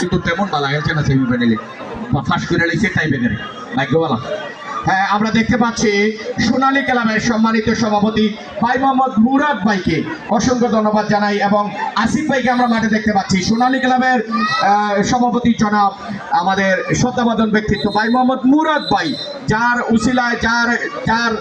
কিন্তু তেমন ভালো গেছে না সেমিফাইনালে ফাইনালে ফাঁস করে লিখছে টাই বেগের ভাগ্যবালা আমরা দেখতে পাচ্ছি সোনালী কালামের সম্মানিত সভাপতি ভাই মোহাম্মদ মুরাদ ভাইকে অসংখ্য ধন্যবাদ জানাই এবং আসিফ ভাইকে আমরা মাঠে দেখতে পাচ্ছি। সোনালী কালামের সভাপতি জনাব আমাদের শ্রদ্ধাবাদন ব্যক্তিত্ব ভাই মোহাম্মদ মুরাদ ভাই, যার উসিলায়, যার যার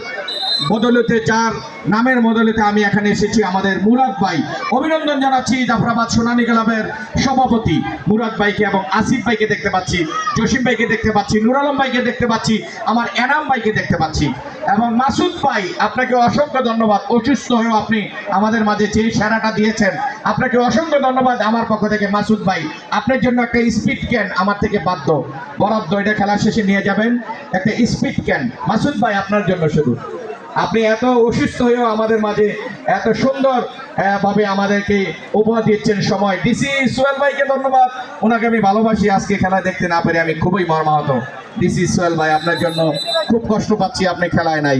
বদলতে যার নামের বদলতে আমি এখানে এসেছি আমাদের মুরাদ ভাই। অভিনন্দন জানাচ্ছি জাফরাবাদ সোনালী ক্লাবের সভাপতি মুরাদ ভাইকে এবং আসিফ ভাইকে দেখতে পাচ্ছি, জসিম ভাইকে দেখতে পাচ্ছি, নুর আলম ভাইকে দেখতে পাচ্ছি, আমার এনাম ভাইকে দেখতে পাচ্ছি। এবং মাসুদ ভাই, আপনাকে অসংখ্য ধন্যবাদ। অসুস্থ হয়েও আপনি আমাদের মাঝে যে সেরাটা দিয়েছেন, আপনাকে অসংখ্য ধন্যবাদ আমার পক্ষ থেকে মাসুদ ভাই। আপনার জন্য একটা স্পিড ক্যান আমার থেকে বাধ্য। বরাদ্দ, এটা খেলা শেষে নিয়ে যাবেন। একটা স্পিড ক্যান। মাসুদ ভাই, আপনার জন্য শুধু। আপনি এত অসুস্থ হয়েও আমাদের মাঝে এত সুন্দর ভাবে আমাদেরকে উপহার দিচ্ছেন সময়। ডিসি সোহেল ভাইকে ধন্যবাদ। ওনাকে আমি ভালোবাসি, আজকে খেলা দেখতে না পেরে আমি খুবই মর্মাহত। ডিসি সোহেল ভাই, আপনার জন্য খুব কষ্ট পাচ্ছি আপনি খেলায় নাই।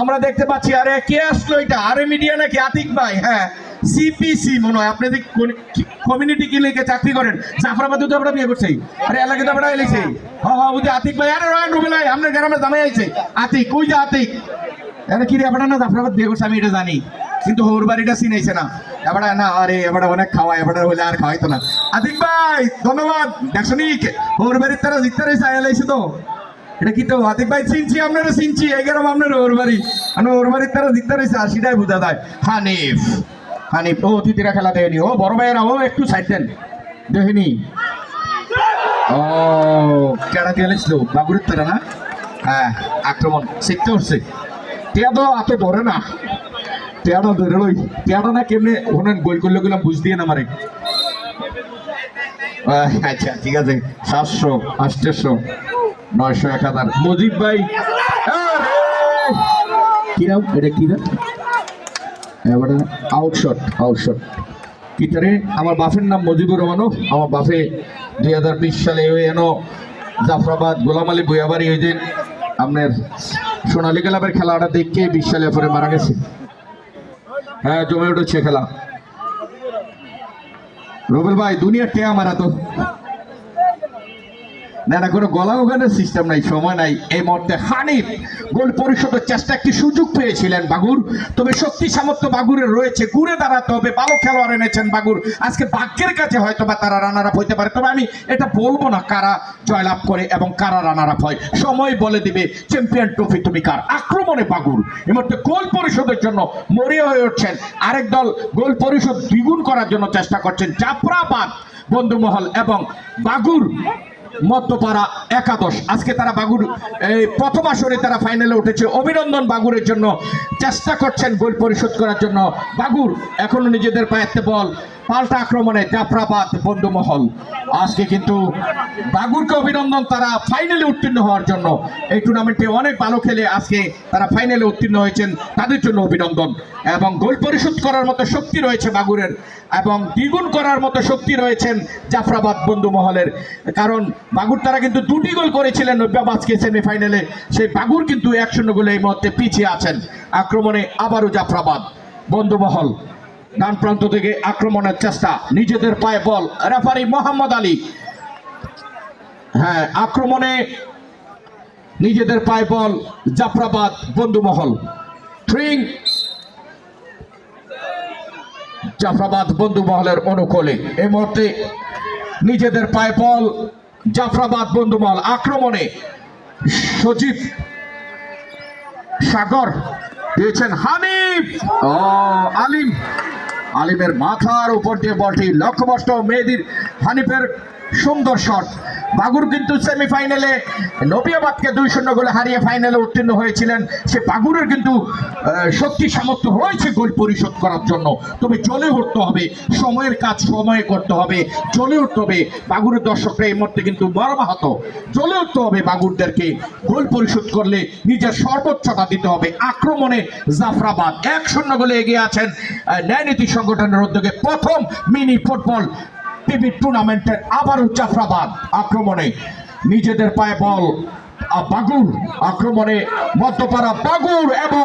আমরা দেখতে পাচ্ছি, আরে, কে আসলো এটা? আরে মিডিয়া নাকি আতিক ভাই? হ্যাঁ সিপিসি মনে হয়। আপনাদের কমিউনিটি কি লেগে চাকরি করেন? জাফরাবাদ তো আমরা বিয়ে করছি। আরে, এলাকা তো আমরা এলেছি। হ্যাঁ হ্যাঁ ওই যে আতিক ভাই। আরে, রয়্যাল রুবেল আপনার গ্রামে জামাই আইছে। আতিক কই যে আতিক। এবার কি রে, এবার না জাফরাবাদ করছে, আমি এটা জানি। কিন্তু হোর বাড়িটা চিনাইছে না। এবার না, আরে, এবার অনেক খাওয়ায়, এবার হলে আর খাওয়াইতো না। আতিক ভাই, ধন্যবাদ। দেখছ নি, হোর বাড়ির তারা জিততে রয়েছে আয়ালাইছে তো। এটা কি তো আতিক ভাই চিনছি, আপনারা চিনছি এই গ্রাম আপনার ওর বাড়ি। মানে ওর বাড়ির তারা জিততে রয়েছে আর সেটাই বোঝা যায়। হানিফ হানিফ, ও অতিথিরা খেলা দেয়নি। ও, বড় ভাইয়েরা, ও, একটু সাইড দেন। দেখিনি? ও, কেডা দিয়ে বাবুরের তারা না? হ্যাঁ আক্রমণ। শিখতে হচ্ছে। টিয়া তো এত ধরে না। টিয়াটা ধরে লই টিয়াটা না কেমনে ওখানে গোল করলে গেলাম বুঝ দিয়ে না মারে আচ্ছা ঠিক আছে। সাতশো আটশো নয়শো, এক হাজার মজিদ ভাই! কিরাম এটা কি এবারে আউটশট আউটশট কিতারে আমার বাফের নাম মজিবুর রহমানও আমার বাপে দুই হাজার বিশ সালে ওই এনো জাফরাবাদ গোলাম আলী বইয়াবাড়ি ওই দিন আপনার সোনালী ক্লাবের খেলাটা দেখে বিশ সালে পরে মারা গেছে? হ্যাঁ জমে উঠেছে খেলা। রবেল ভাই, দুনিয়ার টেয়া মারা তো না না, কোনো গলা ওখানের সিস্টেম নাই, সময় নাই। এই মুহূর্তে হানিফ গোল পরিশোধের চেষ্টা একটি সুযোগ পেয়েছিলেন বাগুর। তবে শক্তি সামর্থ্য বাগুরের রয়েছে, ঘুরে দাঁড়াতে হবে। ভালো খেলোয়াড় এনেছেন বাগুর। আজকে ভাগ্যের কাছে হয়তো বা তারা রানার আপ হইতে পারে। তবে আমি এটা বলব না কারা জয়লাভ করে এবং কারা রানার আপ হয়। সময় বলে দিবে চ্যাম্পিয়ন ট্রফি তুমি কার? আক্রমণে বাগুর। এই মুহূর্তে গোল পরিশোধের জন্য মরিয়া হয়ে উঠছেন। আরেক দল গোল পরিশোধ দ্বিগুণ করার জন্য চেষ্টা করছেন। জাফরাবাদ, বন্ধুমহল এবং বাগুর মধ্যপাড়া একাদশ। আজকে তারা বাগুর এই প্রথম আসরে তারা ফাইনালে উঠেছে। অভিনন্দন বাগুরের জন্য। চেষ্টা করছেন গোল পরিশোধ করার জন্য। বাগুর এখনও নিজেদের পায়েতে বল। পাল্টা আক্রমণে জাফরাবাদ বন্ধুমহল। আজকে কিন্তু বাগুরকে অভিনন্দন, তারা ফাইনালে উত্তীর্ণ হওয়ার জন্য। এই টুর্নামেন্টে অনেক ভালো খেলে আজকে তারা ফাইনালে উত্তীর্ণ হয়েছেন, তাদের জন্য অভিনন্দন। এবং গোল পরিশোধ করার মতো শক্তি রয়েছে বাগুরের, এবং দ্বিগুণ করার মতো শক্তি রয়েছেন জাফরাবাদ বন্ধু মহলের কারণ বাগুর তারা কিন্তু দুটি গোল করেছিলেন নব্যাবাজকে সেমিফাইনালে সেই বাগুর কিন্তু এক শূন্য গোলে এই মুহূর্তে পিছিয়ে আছেন। আক্রমণে আবারও জাফরাবাদ বন্ধু মহল ডান প্রান্ত থেকে আক্রমণের চেষ্টা। নিজেদের পায়ে বল। রেফারি মোহাম্মদ আলী। হ্যাঁ আক্রমণে নিজেদের পায়ে বল। জাফরাবাদ বন্ধু মহল থ্রিং জাফরাবাদ বন্ধু মহলের অনুকূলে। এই মুহূর্তে নিজেদের পায়ে বল। জাফরাবাদ বন্ধু মহল আক্রমণে সজীব সাগর। দিয়েছেন হানিফ। ও আলিম। আলিমের মাথার উপর দিয়ে বলটি লক্ষ্যভ্রষ্ট মেহেদির হানিফের সুন্দর শট। বাগুর কিন্তু সেমিফাইনালে নবিয়াবাদকে দুই শূন্য গোলে হারিয়ে ফাইনালে উত্তীর্ণ হয়েছিলেন। সে বাগুরের কিন্তু শক্তি সামর্থ্য রয়েছে গোল পরিশোধ করার জন্য। তবে জ্বলে উঠতে হবে। সময়ের কাজ সময়ে করতে হবে। জ্বলে উঠতে হবে। বাগুরের দর্শকরা এই মুহূর্তে কিন্তু মর্মাহত। জ্বলে উঠতে হবে বাগুরদেরকে। গোল পরিশোধ করলে নিজের সর্বোচ্চটা দিতে হবে। আক্রমণে জাফরাবাদ এক শূন্য গোলে এগিয়ে আছেন। ন্যায়নীতি সংগঠনের উদ্যোগে প্রথম মিনি ফুটবল টুর্নামেন্টের আবারও জাফরাবাদ আক্রমণে। নিজেদের পায়ে বল বাগুর আক্রমণে মধ্যপাড়া বাগুর এবং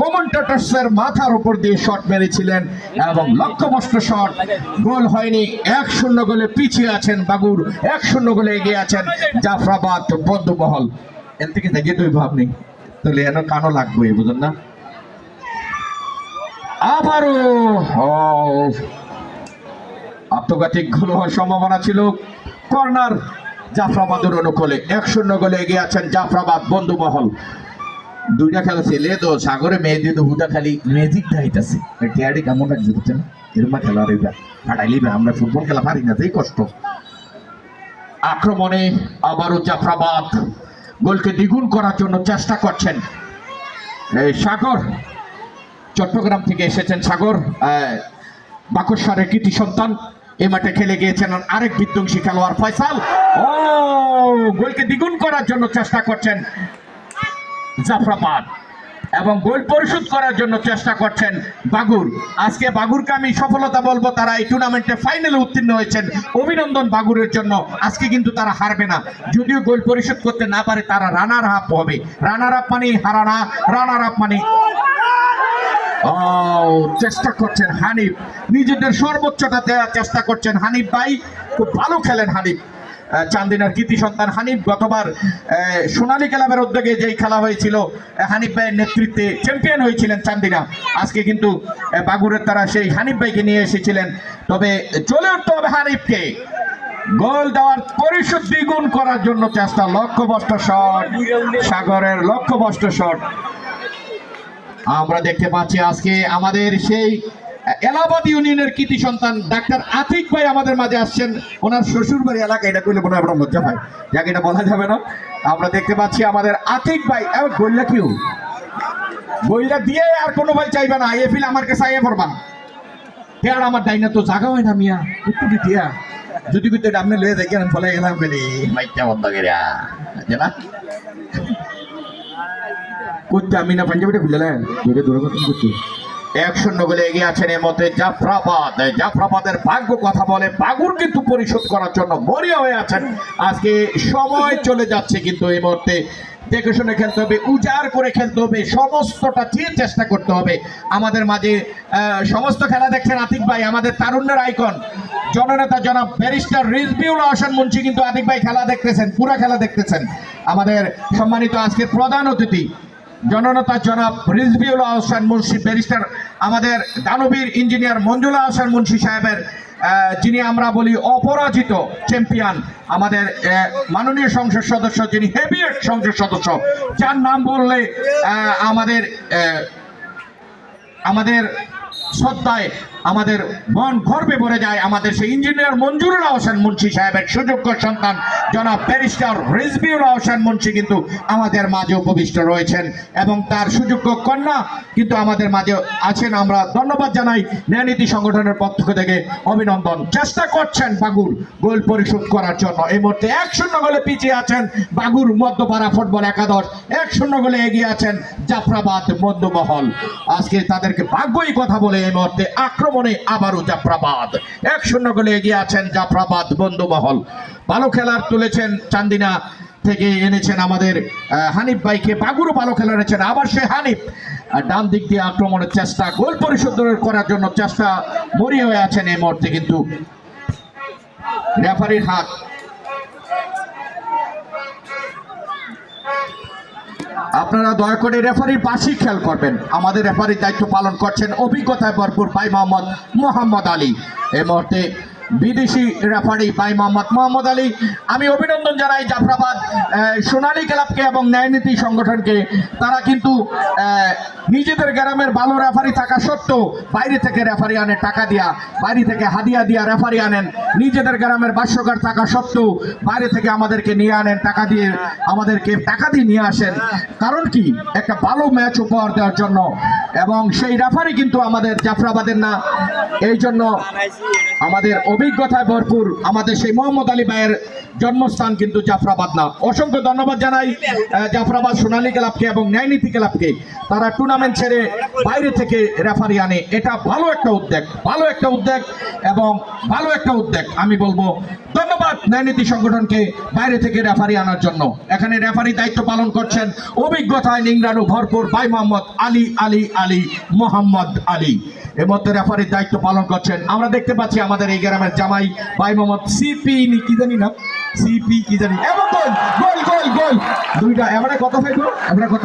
কমেন্টেটরসের মাথার উপর দিয়ে শট মেরেছিলেন এবং লক্ষ্যবস্ত শট। গোল হয়নি, এক শূন্য গোলে পিছিয়ে আছেন বাগুর, এক শূন্য গোলে এগিয়ে আছেন জাফরাবাদ বন্ধুমহল এর থেকে দেখে তুই ভাবনি তাহলে এন কানো লাগবে, বুঝুন না। আবারও আত্মঘাতিক গোল হওয়ার সম্ভাবনা ছিল। কর্নার জাফরাবাদের অনুকূলে এক শূন্য গোলে এগিয়ে আছেন জাফরাবাদ বন্ধুমহল দুইটা খেলা ছেলে তো সাগরে মেয়ে দিয়ে তো হুদা খালি ম্যাজিক দেখাইতেছে টিয়ারি কেমন লাগছে বুঝছেন? এরকম খেলা এবার ফাটাইলিবে আমরা ফুটবল খেলা পারি না তাই কষ্ট। আক্রমণে আবারও জাফরাবাদ গোলকে দ্বিগুণ করার জন্য চেষ্টা করছেন। এই সাগর চট্টগ্রাম থেকে এসেছেন সাগর আহ, বাকস্বরের কৃতি সন্তান। এ মাঠে খেলে গিয়েছেন আরেক বিধ্বংসী খেলোয়াড় ফয়সাল। ও গোলকে দ্বিগুণ করার জন্য চেষ্টা করছেন জাফরাবাদ এবং গোল পরিশোধ করার জন্য চেষ্টা করছেন বাগুর। আজকে বাগুরকে আমি সফলতা বলব, তারা এই টুর্নামেন্টে ফাইনালে উত্তীর্ণ হয়েছেন। অভিনন্দন বাগুরের জন্য, আজকে কিন্তু তারা হারবে না। যদিও গোল পরিশোধ করতে না পারে, তারা রানার আপ হবে। রানার আপ মানে হারানা রানার আপ মানে চেষ্টা করছেন হানিফ। নিজেদের সর্বোচ্চটা দেওয়ার চেষ্টা করছেন হানিফ ভাই। খুব ভালো খেলেন হানিফ। চান্দিনার কৃতি সন্তান হানিফ। গতবার সোনালী ক্লাবের উদ্যোগে যেই খেলা হয়েছিল হানিফ ভাইয়ের নেতৃত্বে চ্যাম্পিয়ন হয়েছিলেন চান্দিনা। আজকে কিন্তু বাগুরের তারা সেই হানিফ ভাইকে নিয়ে এসেছিলেন। তবে চলে উঠতে হবে হানিফকে। গোল দেওয়ার পরিশোধ দ্বিগুণ করার জন্য চেষ্টা। লক্ষ্যবস্ত শট। সাগরের লক্ষ্যবস্ত শট। আমরা দেখতে পাচ্ছি আজকে আমাদের সেই এলাহাবাদ ইউনিয়নের কৃতি সন্তান ডাক্তার আতিক ভাই আমাদের মাঝে আসছেন। ওনার শ্বশুর বাড়ি এলাকা, এটা কইলে মনে হয় লজ্জা ভাই যাকে, এটা বলা যাবে না। আমরা দেখতে পাচ্ছি আমাদের আতিক ভাই। বললে কিউ? বইলা দিয়ে আর কোনো ভাই চাইবে না। এ ফিল আমার কাছে আইয়ে পড়বা আর আমার ডাইনা তো জাগা হয় না মিয়া। একটু দিয়া? যদি কিন্তু আপনি লয়ে দেখেন, ফলে গেলাম বলি মাইটা বন্ধ করে না করতে আমি না পাঞ্জাবিটা খুললেন যেটা দুর্ঘটনা করতে। এক শূন্য গোলে এগিয়ে আছেন এর মধ্যে জাফরাবাদ। জাফরাবাদের ভাগ্য কথা বলে বাগুর কিন্তু পরিশোধ করার জন্য মরিয়া হয়ে আছেন। আজকে সময় চলে যাচ্ছে কিন্তু এই মুহূর্তে। দেখে শুনে খেলতে হবে, উজাড় করে খেলতে হবে, সমস্তটা দিয়ে চেষ্টা করতে হবে। আমাদের মাঝে সমস্ত খেলা দেখছেন আতিক ভাই, আমাদের তারুণ্যের আইকন। জননেতা জনাব ব্যারিস্টার রিজবিউল হাসান মুন্সি কিন্তু আতিক ভাই খেলা দেখতেছেন, পুরা খেলা দেখতেছেন। আমাদের সম্মানিত আজকের প্রধান অতিথি জননেতা জনাব রিজবিউল আহসান মুন্সি, ব্যারিস্টার আমাদের দানবীর ইঞ্জিনিয়ার মঞ্জুলা আহসান মুন্সি সাহেবের যিনি আমরা বলি অপরাজিত চ্যাম্পিয়ন আমাদের মাননীয় সংসদ সদস্য যিনি হেভিয়েট সংসদ সদস্য, যার নাম বললে আমাদের আমাদের শ্রদ্ধায় আমাদের মন গর্বে ভরে যায়। আমাদের সেই ইঞ্জিনিয়ার মঞ্জুরুল আহসান মুন্সি সাহেবের সুযোগ্য সন্তান, জনাব ব্যারিস্টার রিজবিউল আহসান মুন্সি কিন্তু আমাদের মাঝে উপবিষ্ট রয়েছেন এবং তার সুযোগ্য কন্যা কিন্তু আমাদের মাঝে আছেন। আমরা ধন্যবাদ জানাই ন্যায়নীতি সংগঠনের পক্ষ থেকে অভিনন্দন। চেষ্টা করছেন বাগুর গোল পরিশোধ করার জন্য। এই মুহূর্তে এক শূন্য গোলে পিছিয়ে আছেন বাগুর মধ্যপাড়া ফুটবল একাদশ। এক শূন্য গোলে এগিয়ে আছেন জাফরাবাদ মধ্যমহল আজকে তাদেরকে ভাগ্যই কথা বলে এই মুহূর্তে আক্রমণে আবারও জাফরাবাদ। এক শূন্য গোলে এগিয়ে আছেন জাফরাবাদ বন্ধুমহল ভালো খেলার তুলেছেন চান্দিনা, থেকে এনেছেন আমাদের হানিফ ভাইকে। বাগুরও ভালো খেলা এনেছেন, আবার সে হানিফ। ডান দিক দিয়ে আক্রমণের চেষ্টা, গোল পরিশোধ করার জন্য চেষ্টা, মরিয়ে হয়ে আছেন এই মুহূর্তে কিন্তু রেফারির হাত। আপনারা দয়া করে রেফারির পাশেই খেয়াল করবেন। আমাদের রেফারির দায়িত্ব পালন করছেন। অভিজ্ঞতায় ভরপুর ভাই মোহাম্মদ মোহাম্মদ আলী। এ মুহূর্তে বিদেশি রেফারি ভাই মোহাম্মদ মোহাম্মদ আলী। আমি অভিনন্দন জানাই জাফরাবাদ সোনালী ক্লাবকে এবং ন্যায়নীতি সংগঠনকে। তারা কিন্তু নিজেদের গ্রামের ভালো রেফারি থাকা সত্ত্বেও বাইরে থেকে রেফারি আনে টাকা দিয়া, বাইরে থেকে হাদিয়া দিয়া রেফারি আনেন। নিজেদের গ্রামের ভাষ্যকার থাকা সত্ত্বেও বাইরে থেকে আমাদেরকে নিয়ে আনেন, টাকা দিয়ে আমাদেরকে টাকা দিয়ে নিয়ে আসেন। কারণ কি? একটা ভালো ম্যাচ উপহার দেওয়ার জন্য। এবং সেই রেফারি কিন্তু আমাদের জাফরাবাদের না। এই জন্য আমাদের অভিজ্ঞতায় ভরপুর আমাদের সেই মোহাম্মদ আলী ভাইয়ের জন্মস্থান কিন্তু জাফরাবাদ না। অসংখ্য ধন্যবাদ জানাই জাফরাবাদ সোনালী ক্লাবকে এবং ন্যায়নীতি ক্লাবকে। তারা টুর্নামেন্ট ছেড়ে বাইরে থেকে রেফারি আনে। এটা ভালো একটা উদ্যোগ, ভালো একটা উদ্যোগ এবং ভালো একটা উদ্যোগ, আমি বলব। ধন্যবাদ ন্যায়নীতি সংগঠনকে বাইরে থেকে রেফারি আনার জন্য। এখানে রেফারি দায়িত্ব পালন করছেন অভিজ্ঞতায় নিংরানু ভরপুর ভাই মোহাম্মদ আলী আলী আলী মোহাম্মদ আলী। এর মধ্যে রেফারির দায়িত্ব পালন করছেন। আমরা দেখতে পাচ্ছি আমাদের এই গ্রামের জামাই ভাই মোহাম্মদ সিপি কি জানি না সিপি কি জানি? দুইটা, এবারে কত পাইবো এবারে কত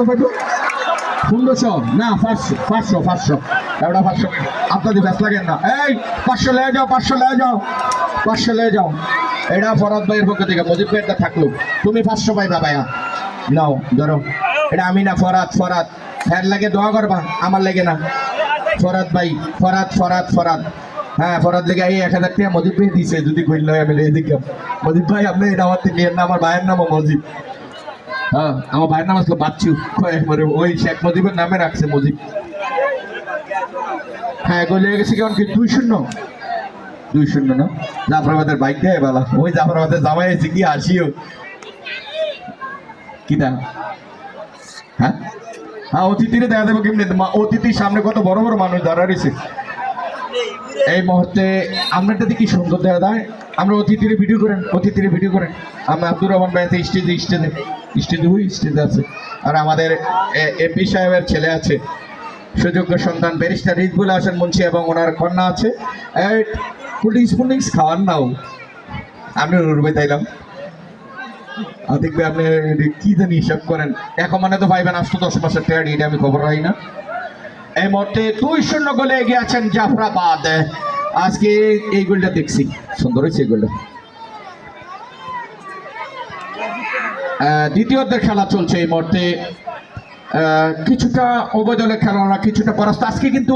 ষোলোশো না, পাঁচশো পাঁচশো পাঁচশো। পাঁচশো। আপনাদের ব্যস্ত লাগেন না। এই, পাঁচশো লেগে যাও, পাঁচশো লেগে যাও। পাঁচশো যাও। এটা ভাইয়ের পক্ষ থেকে থাকল। তুমি ভাইয়া। নাও, ধরো। এটা আমি না, ফরাদ ফরাদ। হ্যাঁ লাগে, দোয়া করবা। আমার লাগে না। ফরাদ ভাই, ফরাদ ফরাদ ফরাদ। হ্যাঁ ফরাদ লেগে এই এক হাজার টাকা মজিদ ভাই দিছে, যদি কইল আমি এদিকে মজিদ ভাই, আপনি এটা আমার নিয়ে না, আমার ভাইয়ের নামও মজিদ। হ্যাঁ আমার ভাইয়ের নাম আসলো বাচ্চু। ওই শেখ মুজিবের নামে রাখছে মুজিব হ্যাঁ গলে গেছে কেমন কি? দুই শূন্য। দুই শূন্য না? জাফরাবাদের বাইক দেয় বেলা। ওই জাফরাবাদের জামাই আছে কি আসিও কি দাম হ্যাঁ? হ্যাঁ অতিথিরে দেখা দেবো কেমনি? অতিথির সামনে কত বড় বড় মানুষ দাঁড়া রয়েছে। এই মুহূর্তে আপনারটা কি সুন্দর দেখা যায় আমরা অতিথির ভিডিও করেন, অতিথির ভিডিও করেন। আমরা আব্দুর রহমান ভাই আছে স্টেজে স্টেজে স্টেজে ওই স্টেজে আছে। আর আমাদের এমপি সাহেবের ছেলে আছে। সুযোগ্য সন্তান ব্যারিস্টার রিজবুল হাসান মুন্সি এবং ওনার কন্যা আছে। কোল্ড স্পুলিংস খাওয়ার নাও আমি রুবে তাইলাম দেখবে আপনি কি জানি হিসাব করেন। এখন মানে তো আটশো দশ মাসের এটা আমি খবর রাখি না। এই মুহূর্তে দুই শূন্য গোলে এগিয়ে আছেন জাফরাবাদ। আজকে এই গোলটা দেখছি। সুন্দর হয়েছে এই গোলটা। দ্বিতীয়দের খেলা চলছে এই মুহূর্তে। কিছুটা অবদলের খেলোয়াড়রা, কিছুটা পরাস্ত। আজকে কিন্তু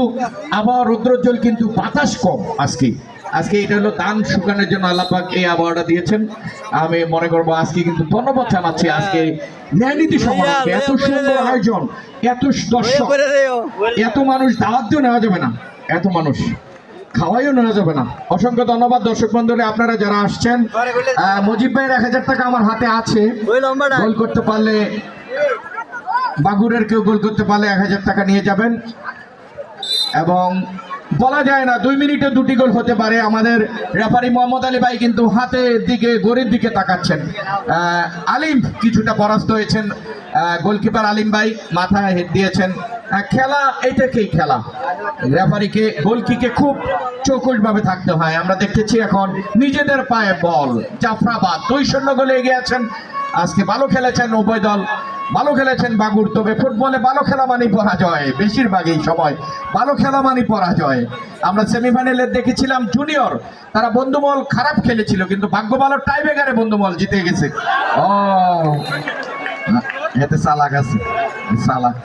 আবহাওয়া রৌদ্রোজ্জ্বল, কিন্তু বাতাস কম আজকে। আজকে এটা হলো দান শুকানোর জন্য আল্লাপাক এই আবহাওয়াটা দিয়েছেন। আমি মনে করব আজকে কিন্তু ধন্যবাদ জানাচ্ছি আজকে ন্যায়নীতি সমারোহে। এত সুন্দর আয়োজন এত দর্শক এত মানুষ দাওয়াত নেওয়া যাবে না। এত মানুষ খাওয়াইও নেওয়া যাবে না। অসংখ্য ধন্যবাদ দর্শক বন্ধুরা আপনারা যারা আসছেন মুজিব ভাইয়ের এক হাজার টাকা আমার হাতে আছে। গোল করতে পারলে বাগুরের কেউ গোল করতে পারলে এক হাজার টাকা নিয়ে যাবেন। এবং বলা যায় না, দুই মিনিটে দুটি গোল হতে পারে। আমাদের রেফারি মোহাম্মদ আলী ভাই কিন্তু হাতের দিকে, গোলের দিকে তাকাচ্ছেন। আলিম কিছুটা পরাস্ত হয়েছেন। গোলকিপার আলিম ভাই মাথায় হেড দিয়েছেন খেলা এইটাকেই খেলা। রেফারিকে, গোলকিকে খুব চৌকুশভাবে থাকতে হয়। আমরা দেখতেছি এখন নিজেদের পায়ে বল। জাফরাবাদ দুই শূন্য গোলে এগিয়ে আছেন। আজকে ভালো খেলেছেন উভয় দল। ভালো খেলেছেন বাগুর, তবে ফুটবলে ভালো খেলা মানেই পরাজয় বেশিরভাগই সময়। ভালো খেলা মানেই পরাজয়। আমরা সেমিফাইনালে দেখেছিলাম জুনিয়র তারা বন্ধুমল খারাপ খেলেছিল, কিন্তু ভাগ্য ভালো টাইব্রেকারে বন্ধুমল জিতে গেছে। ও, এতে সালাক আছে সালাক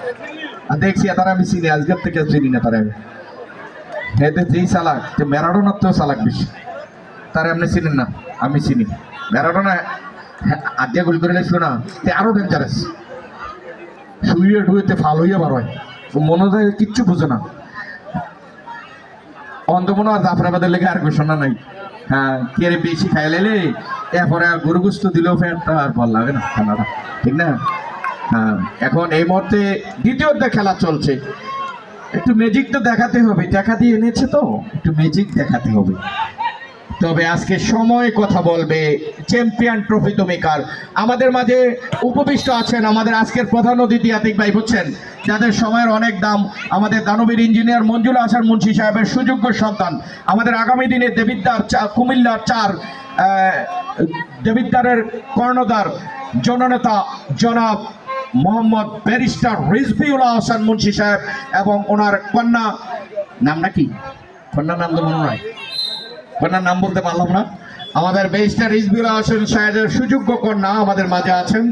আর দেখছি, তারা আমি চিনি, আজকের থেকে চিনি না তারা। আমি এতে যেই সালাক যে ম্যারাডোনার তো সালাক বেশি। তারা আপনি চিনেন না, আমি চিনি। ম্যারাডোনা আদ্যা গোল করে লেছিল না তে আরও ডেঞ্জারাস শুয়ে ডুয়েতে ফাল হইয়া বার হয়। মনে হয় কিচ্ছু বুঝে না। অন্ধ মনে হয় জাফরাবাদের লেগে আর ঘোষণা নাই। হ্যাঁ কে রে বেশি খাই লেলে এরপরে আর গরু গুস্ত দিলেও ফ্যানটা আর ভালো লাগে না খেলাটা। ঠিক না? হ্যাঁ এখন এই মুহূর্তে দ্বিতীয় খেলা চলছে। একটু ম্যাজিক তো দেখাতে হবে। টাকা দিয়ে এনেছে তো? একটু ম্যাজিক দেখাতে হবে। তবে আজকে সময় কথা বলবে চ্যাম্পিয়ন ট্রফি তুমিকার। আমাদের মাঝে উপবিষ্ট আছেন আমাদের আজকের প্রধান অতিথি আতিক ভাই বুঝছেন? যাদের সময়ের অনেক দাম আমাদের দানবীর ইঞ্জিনিয়ার মঞ্জুল হাসান মুন্সি সাহেবের সুযোগ্য সন্তান আমাদের আগামী দিনে দেবিদ্দার চা কুমিল্লার চার আহ, দেবিদ্দারের কর্ণধার জননেতা জনাব মোহাম্মদ ব্যারিস্টার রিজভিউল্লাহ হাসান মুন্সি সাহেব এবং ওনার কন্যা নাম নাকি কন্যার নাম তো মনে হয় কন্যার নাম বলতে পারলাম না। আমাদের বেস্টার ইজবিউল হাসান সাহেবের সুযোগ্য কন্যা আমাদের মাঝে আছেন।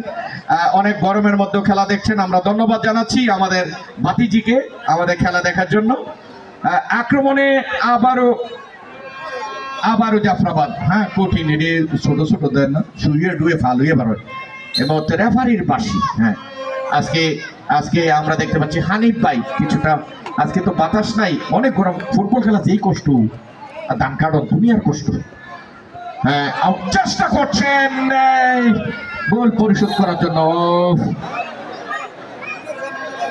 অনেক গরমের মধ্যে খেলা দেখছেন, আমরা ধন্যবাদ জানাচ্ছি আমাদের ভাতিজিকে আমাদের খেলা দেখার জন্য। আক্রমণে আবারও আবারও জাফরাবাদ। হ্যাঁ কঠিন এটি ছোট ছোট দেন না। শুয়ে ডুয়ে ফালুয়ে বার হয় এবং রেফারির বাসি হ্যাঁ। আজকে আজকে আমরা দেখতে পাচ্ছি হানিফ ভাই, কিছুটা, আজকে তো বাতাস নাই, অনেক গরম, ফুটবল খেলা যেই কষ্ট। দান কাটো দুনিয়ার কষ্ট হ্যাঁ চেষ্টা করছেন গোল পরিশোধ করার জন্য।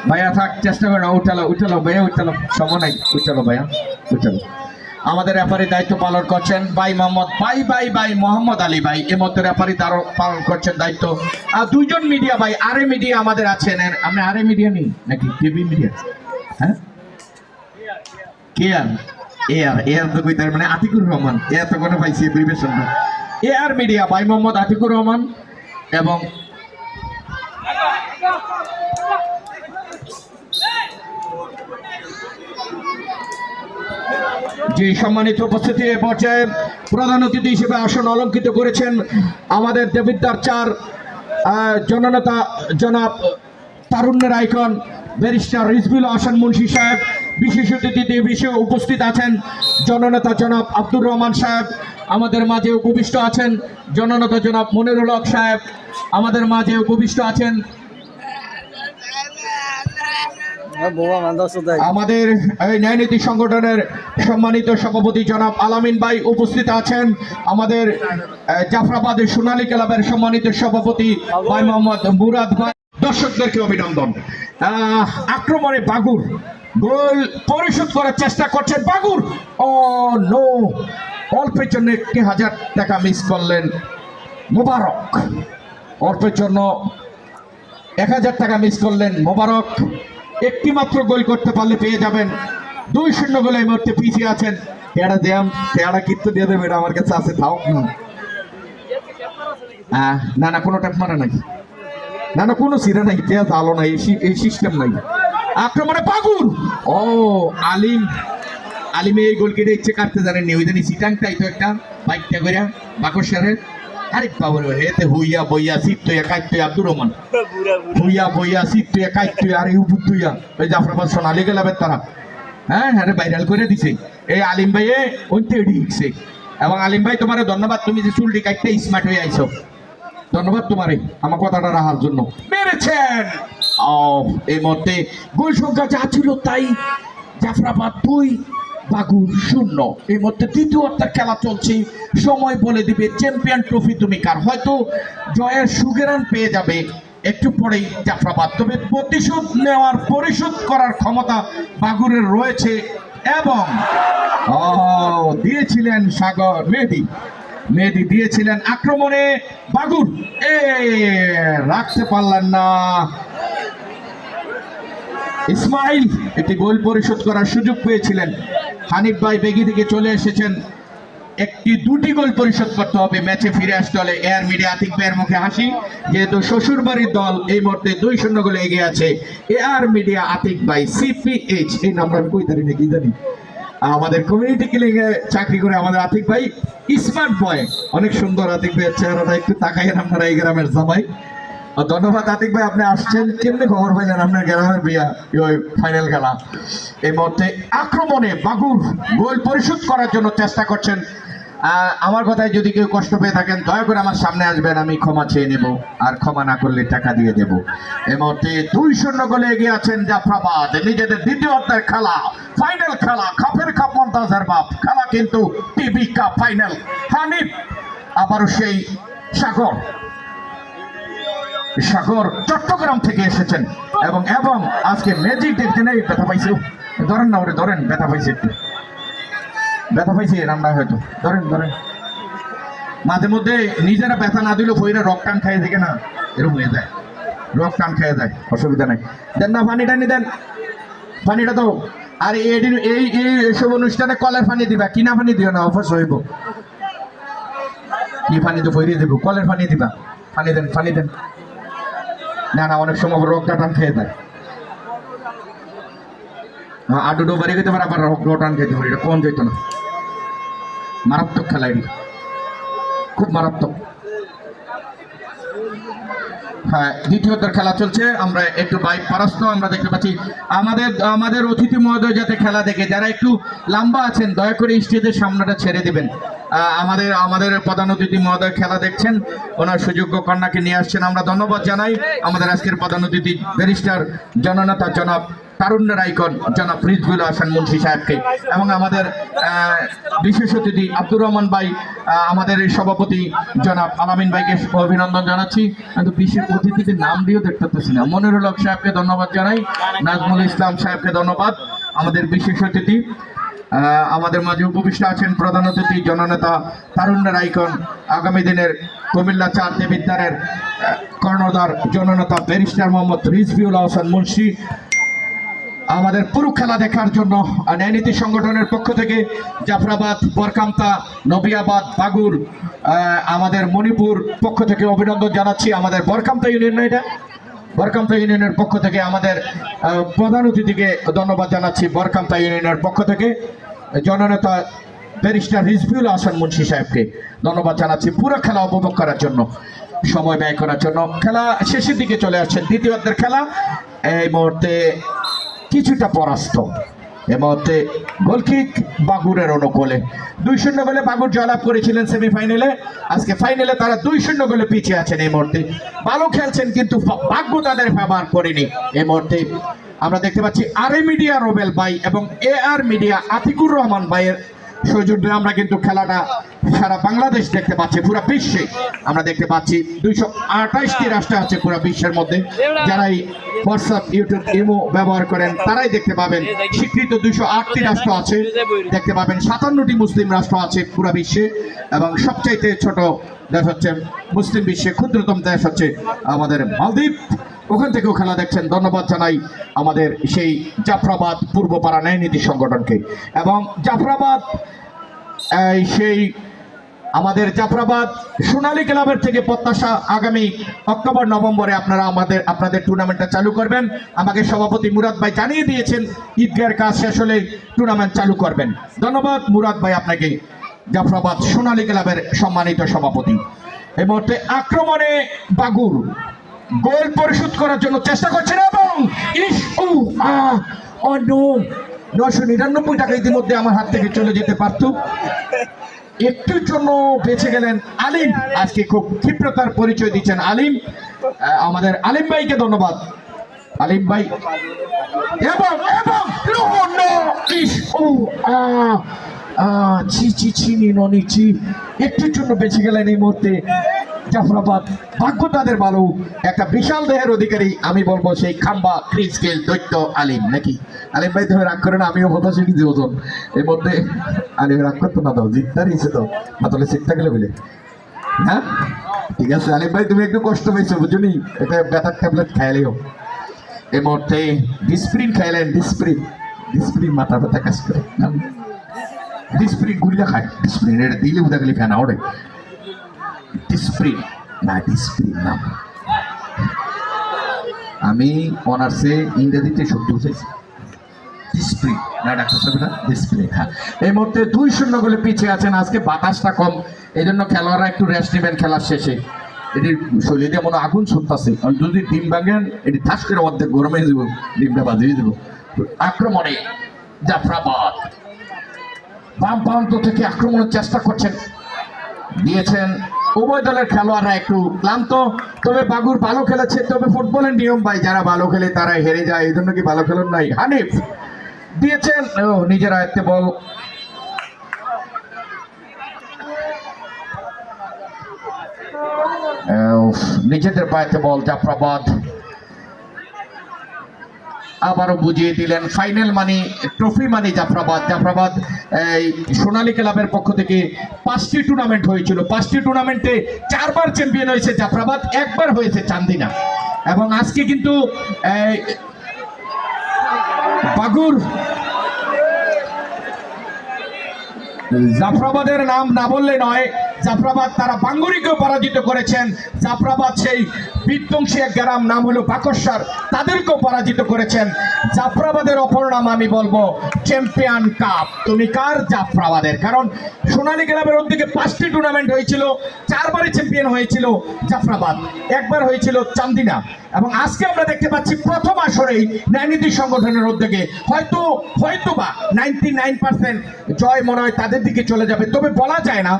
ভাইয়া থাক, চেষ্টা করে, উঠালো উঠালো ভাইয়া, উঠালো। সময় নাই, উঠালো ভাইয়া, উঠালো। আমাদের ব্যাপারে দায়িত্ব পালন করছেন ভাই মোহাম্মদ, ভাই ভাই ভাই মোহাম্মদ আলী ভাই। এর মধ্যে ব্যাপারে পালন করছেন দায়িত্ব। আর দুইজন মিডিয়া ভাই, আরে মিডিয়া আমাদের আছেন আপনি আরে মিডিয়া নেই? নাকি? টিভি মিডিয়া হ্যাঁ? কে আর? মানে আতিকুর রহমান মিডিয়া মোহাম্মদ আতিকুর রহমান এবং যে সম্মানিত উপস্থিতি এ পর্যায়ে প্রধান অতিথি হিসেবে আসন অলঙ্কিত করেছেন আমাদের দেবিদ্যার চার জননেতা জনাব তারুণ্যের আইকন ব্যারিস্টার রিজবুল হাসান মুন্সি সাহেব। বিশেষ অতিথিতে বিষয়ে উপস্থিত আছেন জননেতা জনাব আব্দুর রহমান সাহেব। আমাদের মাঝে উপবিষ্ট আছেন জননেতা জনাব মনিরুল হক সাহেব। আমাদের মাঝে উপবিষ্ট আছেন আমাদের এই ন্যায়নীতি সংগঠনের সম্মানিত সভাপতি জনাব আলামিন ভাই উপস্থিত আছেন। আমাদের জাফরাবাদের সোনালী ক্লাবের সম্মানিত সভাপতি ভাই মোহাম্মদ মুরাদ ভাই। দর্শকদেরকে অভিনন্দন। আক্রমণে বাগুর। গোল পরিশোধ করার চেষ্টা করছেন বাগুর। ও নো। অল্পের জন্য একটি হাজার টাকা মিস করলেন মোবারক। অল্পের জন্য এক হাজার টাকা মিস করলেন মোবারক। একটি মাত্র গোল করতে পারলে পেয়ে যাবেন। দুই শূন্য গোলে এই মুহূর্তে পিছিয়ে আছেন। পেয়ারা দেয়াম পেয়ারা কিত্তু দিয়ে দেবে এটা আমার কাছে আছে হুম। আহ, না না কোনো ট্যাপ মারা নাই। না না কোনো সিরা নাই, পেঁয়াজ আলো নাই, এই সিস্টেম নাই। আক্রমণে পাগুর ও, আলিম। আলিমে এই গোল কেটে ইচ্ছে কাটতে জানেননি ওই জানি সিটাংটাই তো একটা, বাইকটা করে বাকসারের আরেক বাবুর এতে হইয়া বইয়া, সিট তুইয়া তুই আব্দুর রহমান। তুইয়া বইয়া, সিট তুইয়া তুই আর ইউবুত তুইয়া ওই জাফরাবাদ সোনালি গেলাবের তারা। হ্যাঁ হ্যাঁ ভাইরাল করে দিছে। এই আলিম ভাই ওইতে ঢিকছে এবং আলিম ভাই তোমার ধন্যবাদ, তুমি যে চুলটি কাটতে স্মার্ট হয়ে আইছো। ধন্যবাদ তোমারে আমার কথাটা রাখার জন্য। মেরেছেন! ও এই মধ্যে গোল সংখ্যা যা ছিল তাই জাফরাবাদ দুই বাগুর শূন্য। এই মধ্যে তৃতীয় অর্থাৎ খেলা চলছে। সময় বলে দিবে, চ্যাম্পিয়ন ট্রফি তুমি কার? হয়তো জয়ের সুগেরান পেয়ে যাবে। একটু পরেই জাফরাবাদ। তবে প্রতিশোধ নেওয়ার, পরিশোধ করার ক্ষমতা বাগুরের রয়েছে এবং দিয়েছিলেন সাগর মেহেদি। মেহেদি দিয়েছিলেন আক্রমণে বাগুর। এ, রাখতে পারলেন না। ইসমাইল একটি গোল পরিশোধ করার সুযোগ পেয়েছিলেন। হানিফ ভাই বেগি থেকে চলে এসেছেন। একটি দুটি গোল পরিশোধ করতে হবে, ম্যাচে ফিরে আসতে হলে। এয়ার মিডিয়া আতিক ভাইয়ের মুখে হাসি, যেহেতু শ্বশুর বাড়ির দল এই মুহূর্তে দুই শূন্য গোলে এগিয়ে আছে। এয়ার মিডিয়া আতিক ভাই সিপিএইচ এই নাম্বার কই জানি নাকি জানি। আমাদের কমিউনিটি কিলিং এ চাকরি করে আমাদের আতিক ভাই স্মার্ট বয় অনেক সুন্দর আতিক ভাইয়ের চেহারাটা, একটু তাকাইয়েন আপনারা এই গ্রামের জামাই। ধন্যবাদ আতিক ভাই, আপনি আসছেন। কেমনি খবর পাইলেন আপনার গ্রামের বিয়া ফাইনাল খেলা? এই মধ্যে আক্রমণে বাগুর গোল পরিশোধ করার জন্য চেষ্টা করছেন আমার কথায় যদি কেউ কষ্ট পেয়ে থাকেন, দয়া করে আমার সামনে আসবেন, আমি ক্ষমা চেয়ে নেব আর ক্ষমা না করলে টাকা দিয়ে দেব। এই মুহূর্তে দুই শূন্য গোলে এগিয়ে আছেন জাফরাবাদ নিজেদের দ্বিতীয় অর্ধের খেলা ফাইনাল খেলা খাপের খাপ মন্তাজার বাপ, খেলা কিন্তু টিভি কাপ ফাইনাল হানিফ, আবারও সেই সাগর। সাগর চট্টগ্রাম থেকে এসেছেন এবং এবং আজকে ম্যাজিক দেখতে নেই ব্যথা পাইছে। ধরেন না ওরে, ধরেন ব্যথা পাইছে একটু। ব্যথা পাইছে রান্না হয়তো। ধরেন ধরেন। মাঝে মধ্যে নিজেরা ব্যথা না দিলেও বইরা রক টান খাইয়ে দেখে না এরকম হয়ে যায়। রক টান খেয়ে যায়। অসুবিধা নাই। দেন না পানি টানি দেন। পানিটা তো আর এই এই এই এসব অনুষ্ঠানে কলের পানি দিবা। কিনা পানি দিও না অফার হইব। কি পানি তো ফইরিয়ে দেবো? কলের পানি দিবা। পানি দেন পানি দেন। না না অনেক সময় রোগ টান খেয়ে দেয়। হ্যাঁ আডুডো বাড়ি খেতে পারে আবার রোগ টান খেতে পারে। এটা কোন যেত না। মারাত্মক খেলা এটি। খুব মারাত্মক। হ্যাঁ দ্বিতীয়তর খেলা চলছে। আমরা একটু বাইক পারাস্ত, আমরা দেখতে পাচ্ছি আমাদের আমাদের অতিথি মহোদয় যাতে খেলা দেখে, যারা একটু লম্বা আছেন, দয়া করে স্টেজের সামনেটা ছেড়ে দেবেন। আমাদের আমাদের প্রধান অতিথি মহোদয় খেলা দেখছেন, ওনার সুযোগ্য কন্যাকে নিয়ে আসছেন। আমরা ধন্যবাদ জানাই আমাদের আজকের প্রধান অতিথি ব্যারিস্টার জননেতা জনাব তারুণ্যের আইকন জনাব রিজবুল হাসান মুন্সি সাহেবকে এবং আমাদের বিশেষ অতিথি আব্দুর রহমান ভাই আমাদের এই সভাপতি জনাব আলামিন ভাইকে অভিনন্দন জানাচ্ছি। কিন্তু বিশেষ অতিথিদের নাম দিয়েও দেখতে পাচ্ছি না। মনিরুল হক সাহেবকে ধন্যবাদ জানাই নাজমুল ইসলাম সাহেবকে ধন্যবাদ আমাদের বিশেষ অতিথি। আমাদের মাঝে উপবিষ্ট আছেন প্রধান অতিথি জননেতা তারুণ্যের আইকন আগামী দিনের কুমিল্লা চার দেবিদ্বারের আহ, কর্ণধার জননেতা ব্যারিস্টার মোহাম্মদ রিজভিউল হাসান মুন্সি। আমাদের পুরো খেলা দেখার জন্য ন্যায়নীতি সংগঠনের পক্ষ থেকে জাফরাবাদ, বরকামতা, নবিয়াবাদ, বাগুর আমাদের মণিপুর পক্ষ থেকে অভিনন্দন জানাচ্ছি। আমাদের বরকামতা ইউনিয়ন এটা? বরকামতা ইউনিয়নের পক্ষ থেকে আমাদের প্রধান অতিথিকে ধন্যবাদ জানাচ্ছি বরকামতা ইউনিয়নের পক্ষ থেকে। জননেতা ব্যারিস্টার রিজভিউল হাসান মুন্সি সাহেবকে ধন্যবাদ জানাচ্ছি পুরো খেলা উপভোগ করার জন্য, সময় ব্যয় করার জন্য। খেলা শেষের দিকে চলে আসছেন দ্বিতীয়ার্ধের খেলা। এই মুহূর্তে কিছুটা পরাস্ত। এ মুহূর্তে গোলকিক বাগুরের অনুকূলে। দুই শূন্য গোলে বাগুর জয়লাভ করেছিলেন সেমিফাইনালে আজকে ফাইনালে তারা দুই শূন্য গোলে পিছিয়ে আছেন এই মুহূর্তে। ভালো খেলছেন কিন্তু ভাগ্য তাদের ব্যবহার করেনি। এই মুহূর্তে আমরা দেখতে পাচ্ছি আর মিডিয়া রোবেল ভাই এবং A R media Atiqur Rahman ভাইয়ের সৌজন্যে আমরা কিন্তু খেলাটা সারা বাংলাদেশ দেখতে পাচ্ছি, পুরো বিশ্বে। আমরা দেখতে পাচ্ছি দুইশো আঠাশটি রাষ্ট্র আছে পুরো বিশ্বের মধ্যে। যারাই হোয়াটসঅ্যাপ ইউটিউব ইমো ব্যবহার করেন, তারাই দেখতে পাবেন। স্বীকৃত দুইশো আটটি রাষ্ট্র আছে, দেখতে পাবেন সাতান্নটি মুসলিম রাষ্ট্র আছে পুরো বিশ্বে। এবং সবচাইতে ছোট দেশ হচ্ছে মুসলিম বিশ্বে ক্ষুদ্রতম দেশ হচ্ছে আমাদের মালদ্বীপ। ওখান থেকেও খেলা দেখছেন, ধন্যবাদ জানাই আমাদের সেই জাফরাবাদ পূর্বপাড়া ন্যায় নীতি সংগঠনকে। এবং জাফরাবাদ সেই আমাদের জাফরাবাদ সোনালী ক্লাবের থেকে প্রত্যাশা আগামী অক্টোবর, নভেম্বরে আপনারা আমাদের, আপনাদের টুর্নামেন্টটা চালু করবেন। আমাকে সভাপতি মুরাদ ভাই জানিয়ে দিয়েছেন, ঈদগাহের কাজ শেষ হলে টুর্নামেন্ট চালু করবেন। ধন্যবাদ, মুরাদ ভাই আপনাকে জাফরাবাদ সোনালী ক্লাবের সম্মানিত সভাপতি। এই মুহূর্তে আক্রমণে বাগুর। গোল পরিশোধ করার জন্য চেষ্টা করছেন এবং নশো নিরানব্বই টাকা ইতিমধ্যে আমার হাত থেকে চলে যেতে পারতো। একটুর জন্য বেঁচে গেলেন আলিম। আজকে খুব ক্ষিপ্রতার পরিচয় দিচ্ছেন আলিম। আমাদের আলিম ভাইকে ধন্যবাদ। আলিম ভাই। এবং এবং ছি ছি ছি ছি। জন্য বেঁচে গেলেন এই মুহূর্তে। জাফরাবাদ। ভাগ্য তাদের ভালো একটা বিশাল দেহের অধিকারী, আমি বলব সেই খাম্বা ক্রিস গেল দৈত্য আলিম, নাকি? আলিম ভাই, তুমি রাগ করে না, আমিও হতাশ শিখেছি ওজন এর মধ্যে আলিম রাগ করতো না দাও জিততার ইচ্ছে তো। মাতলে শিখতে গেলে বলে। হ্যাঁ? ঠিক আছে, আলিম ভাই, তুমি একটু কষ্ট পেয়েছ বুঝুনি এটা ব্যথার ট্যাবলেট খাইলেও। এই মুহূর্তে ডিসপ্রিন খাইলেন, ডিসপ্রিন। ডিসপ্রিন মাথা ব্যথা কাজ করে ডিসপ্রিন গুলিটা খায়। ডিসপ্রিন এটা দিলে উদা গেলে ফ্যান ওড়ে। ডিসপ্রিন না ডিসপ্রিন নাম আমি অনার্সে ইংরেজিতে শব্দ বুঝেছি। ডিসপ্লিন না, ডাক্তার সাহেব না হ্যাঁ। এই মুহূর্তে দুই শূন্য গোলে পিছিয়ে আছেন। আজকে বাতাসটা কম। এই জন্য খেলোয়াড়রা একটু রেস্ট নেবেন খেলার শেষে। এটি শরীরে মনে আগুন ছুটতেছে। যদি ডিম ভাঙেন, এটি ঠাস করে অর্ধেক গরমে দিব ডিমটা বাজিয়ে দেবো। আক্রমণে জাফরাবাদ। বাম প্রান্ত থেকে আক্রমণের চেষ্টা করছেন। দিয়েছেন উভয় দলের খেলোয়াড়রা একটু ক্লান্ত। তবে বাগুর ভালো খেলেছে, তবে ফুটবলের নিয়ম ভাই, যারা ভালো খেলে তারা হেরে যায়, এই জন্য কি ভালো খেলেন নাই? হানিফ দিয়েছেন, ও, নিজের আয়ত্তে বল। নিজেদের পায়েতে বল, জাফরাবাদ। আবারও বুঝিয়ে দিলেন ফাইনাল মানি ট্রফি মানি জাফরাবাদ। জাফরাবাদ, এই সোনালী ক্লাবের পক্ষ থেকে পাঁচটি টুর্নামেন্ট হয়েছিল। পাঁচটি টুর্নামেন্টে চারবার চ্যাম্পিয়ন হয়েছে জাফরাবাদ, একবার হয়েছে চান্দিনা। এবং আজকে কিন্তু বাগুর জাফরাবাদের নাম না বললে নয়, জাফরাবাদ তারা বাঙ্গুরিকেও পরাজিত করেছেন। জাফরাবাদ সেই বিধ্বংসী এক গ্রাম, নাম হলো বাকস্যার। তাদেরকেও পরাজিত করেছেন। জাফরাবাদের অপর নাম আমি বলব চ্যাম্পিয়ন কাপ। তুমি কার জাফরাবাদের? কারণ সোনালী ক্লাবের ওর দিকে পাঁচটি টুর্নামেন্ট হয়েছিল, চারবারই চ্যাম্পিয়ন হয়েছিল জাফরাবাদ। একবার হয়েছিল চান্দিনা। এবং আজকে আমরা দেখতে পাচ্ছি প্রথম আসরেই ন্যায়নীতি সংগঠনের উদ্যোগে। হয়তো হয়তো বা নাইনটি নাইন পার্সেন্ট জয় মনে হয় তাদের দিকে চলে যাবে। তবে বলা যায় না,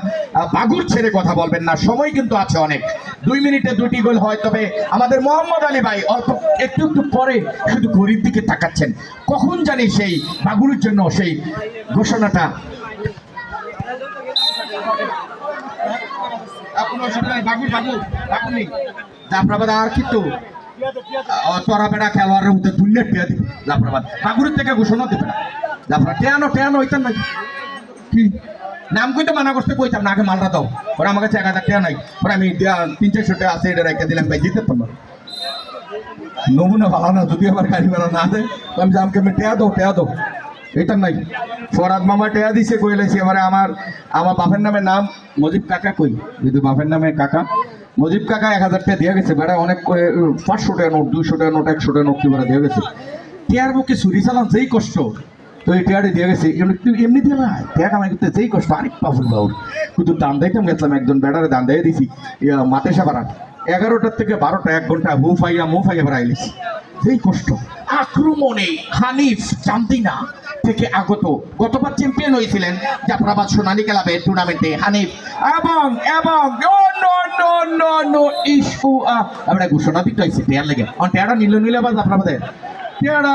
বাগুর ছেড়ে কথা বলবেন না। সময় কিন্তু আছে অনেক। দুই মিনিটে দুটি গোল হয়, তবে আমাদের মোহাম্মদ আলী ভাই অল্প একটু একটু পরে শুধু ঘড়ির দিকে তাকাচ্ছেন। কখন জানি সেই বাগুরের জন্য সেই ঘোষণাটা। জাফরাবাদ আর থেকে ঘোষণা দেবে না। জাফরা টেয়ানো টেয়ানো হইতাম নাকি কি? নাম কইতে মানা করতে কইতাম না, আগে মালটা দাও। ওরা আমার কাছে এক হাজার টাকা নাই। ওরা আমি তিন চারশো টাকা আছে, এটা রেখে দিলাম, ভাই পারব না। নমুনা ভালো না, যদি আমার গাড়ি ভাড়া না দেয়, আমি জামকে আমি টেয়া দাও টেয়া দাও। এটা নাই। ফরাদ মামা টেয়া দিছে কইলেছি এবারে আমার আমার বাপের নামে নাম, মজিব কাকা কই? যদি বাপের নামে কাকা। মজিব কাকা এক হাজার টাকা দিয়ে গেছে, বেড়া অনেক পাঁচশো টাকা নোট, দুইশো টাকা নোট, একশো টাকা নোট দিয়ে গেছে? টেয়ার বুকে ছুরি চালান, যেই কষ্ট। তো এই টেয়ারে দিয়ে গেছে। এমনি দিয়ে না টেয়া কামাই করতে যেই কষ্ট আরেক পাবুল বাবুর কিন্তু দাম দিতাম গেছিলাম একজন বেড়ারে দাম দিয়ে দিছি। ইয়া, মাতেসা পাড়া এগারোটার থেকে বারোটা এক ঘণ্টা হু ফাইয়া মু ফাইয়া বেড়াইলিছি সেই কষ্ট। আক্রমণে হানিফ চান্দিনা থেকে আগত গতবার চ্যাম্পিয়ন হয়েছিলেন জাফরাবাদ সোনালী ক্লাবের টুর্নামেন্টে হানিফ। এবং এবং আমরা ঘোষণা দিতে হয়েছে টেয়ার লেগে। অন টেয়ারা নিল নিলে আবার জাফরাবাদে টেয়ারা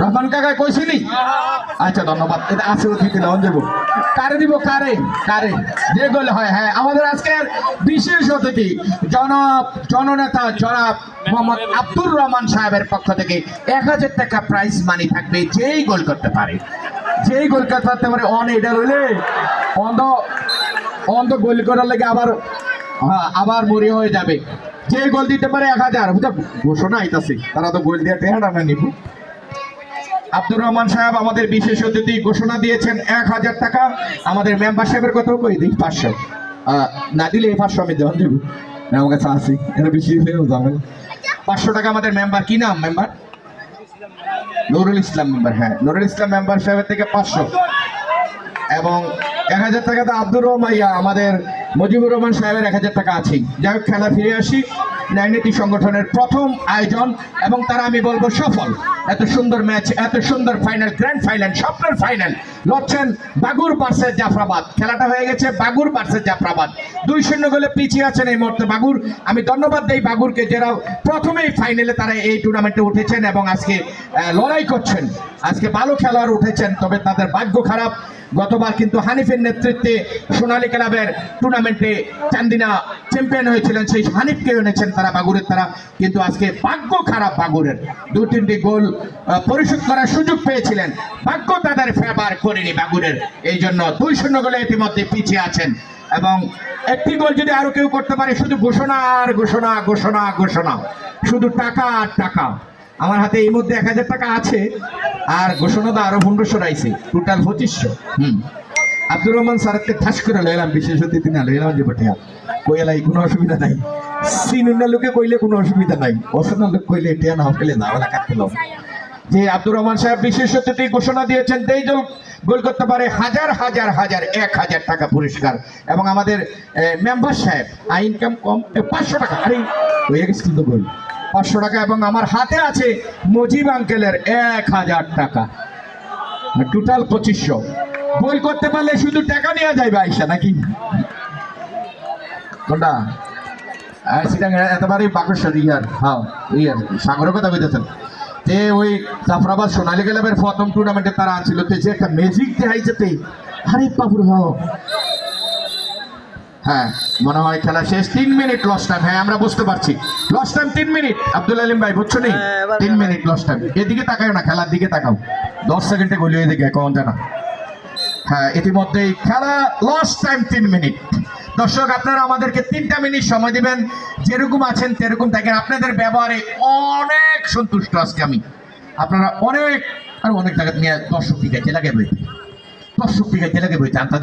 রহমান কাকা কইছিলি? আচ্ছা ধন্যবাদ। এটা আছে অতিথি লন কারে দিব? কারে? কারে? যে গেলে হয় হ্যাঁ। আমাদের আজকের বিশেষ অতিথি জনাব জননেতা জনাব মোহাম্মদ আব্দুর রহমান সাহেবের পক্ষ থেকে এক হাজার টাকা প্রাইজ মানি থাকবে যেই গোল করতে পারে। যেই গোল করতে পারে অন এটা রইলে। অন্ধ অন্ধ গোল করার লেগে আবার হ্যাঁ, আবার মরি হয়ে যাবে। যে গোল দিতে পারে এক হাজার। ঘোষণা আইতাছে। তারা তো গোল দিয়ে টেহাটা নিব। আব্দুর রহমান সাহেব আমাদের বিশেষ অতিথি ঘোষণা দিয়েছেন এক হাজার টাকা। আমাদের মেম্বার সাহেবের কথাও কই দিই? পাঁচশো। না দিলে এই পাঁচশো আমি দেওয়ান দেবো। আমার কাছে আসি এটা বেশি দিলেও যাবে। পাঁচশো টাকা আমাদের মেম্বার কি নাম মেম্বার নুরুল ইসলাম মেম্বার হ্যাঁ। নুরুল ইসলাম মেম্বার সাহেবের থেকে পাঁচশো। এবং এক হাজার টাকা তো আব্দুর রহমান আমাদের মুজিবুর রহমান সাহেবের এক হাজার টাকা আছেই। যাই হোক, খেলা ফিরে আসি। ন্যায়নীতি সংগঠনের প্রথম আয়োজন এবং তারা, আমি বলব, সফল। এত সুন্দর ম্যাচ, এত সুন্দর ফাইনাল গ্র্যান্ড ফাইনাল স্বপ্নের ফাইনাল লড়ছেন বাগুর পার্সের জাফরাবাদ। খেলাটা হয়ে গেছে বাগুর পার্সের জাফরাবাদ। দুই শূন্য গোলে পিছিয়ে আছেন এই মুহূর্তে বাগুর। আমি ধন্যবাদ দিই বাগুরকে, যারা প্রথমেই ফাইনালে তারা এই টুর্নামেন্টে উঠেছেন এবং আজকে লড়াই করছেন। আজকে ভালো খেলোয়াড় উঠেছেন, তবে তাদের ভাগ্য খারাপ। গতবার কিন্তু হানিফের নেতৃত্বে সোনালী ক্লাবের টুর্নামেন্টে চান্দিনা চ্যাম্পিয়ন হয়েছিলেন, সেই হানিফকে এনেছেন তারা বাগুরের তারা। কিন্তু আজকে ভাগ্য খারাপ বাগুরের। দু তিনটি গোল পরিশোধ করার সুযোগ পেয়েছিলেন। ভাগ্য তাদের ফেভার করেনি বাগুরের। এই জন্য দুই শূন্য গোলে ইতিমধ্যে পিছিয়ে আছেন। এবং একটি গোল যদি আরও কেউ করতে পারে, শুধু ঘোষণা আর ঘোষণা ঘোষণা ঘোষণা। শুধু টাকা আর টাকা। আমার হাতে এই মধ্যে এক হাজার টাকা আছে, আর ঘোষণা তো আরও পনেরোশো রাইছে টোটাল পঁচিশশো। হুম। আব্দুর রহমান স্যারকে ঠাস করে লইলাম, বিশেষ অতিথি না, লইলাম যে বটিয়া কইলাই কোনো অসুবিধা নাই। সিনুন্না লোকে কইলে কোনো অসুবিধা নাই। অসনা লোক কইলে টিয়া না হলে না, ওলা কাটতে যে আব্দুর রহমান সাহেব বিশেষ অতিথি ঘোষণা দিয়েছেন তেই গোল করতে পারে হাজার হাজার হাজার, এক হাজার টাকা পুরস্কার। এবং আমাদের মেম্বার সাহেব আই ইনকাম কম পাঁচশো টাকা, আরে, হয়ে গেছে কিন্তু গোল। পাঁচশো টাকা এবং আমার হাতে আছে মজিব আঙ্কেলের এক হাজার টাকা। টোটাল পঁচিশশো। গোল করতে পারলে শুধু টাকা নেওয়া যাবে আইসা নাকি? কোনটা? সেটা এতবারই বাকস্বর ইয়ার হ্যাঁ ইয়ার সাগরের কথা কইতেছেন। যে ওই জাফরাবাদ সোনালী ক্লাবের প্রথম টুর্নামেন্টে তারা আনছিল তে যে একটা ম্যাজিক দেখাইছে তে, আরে বাবুর হাও হ্যাঁ মনে হয় খেলা শেষ। তিন মিনিট লস টাইম হ্যাঁ আমরা বুঝতে পারছি। লস টাইম তিন মিনিট। আব্দুল আলিম ভাই বুঝছ নি? হ্যাঁ, তিন মিনিট লস টাইম এদিকে তাকাও না খেলার দিকে তাকাও। দশ সেকেন্ডে গলি কখন জানা? হ্যাঁ ইতিমধ্যেই খেলা লস টাইম তিন মিনিট। দর্শক আপনারা আমাদেরকে তিনটা মিনিট সময় দিবেন। যেরকম আছেন সেরকম থাকেন। আপনাদের ব্যবহারে অনেক সন্তুষ্ট আজকে আমি। আপনারা অনেক আর অনেক জায়গা নিয়ে দর্শক টিকাইতে লাগে বইতে দর্শক টিকাইতে লাগে বইতে আন্তা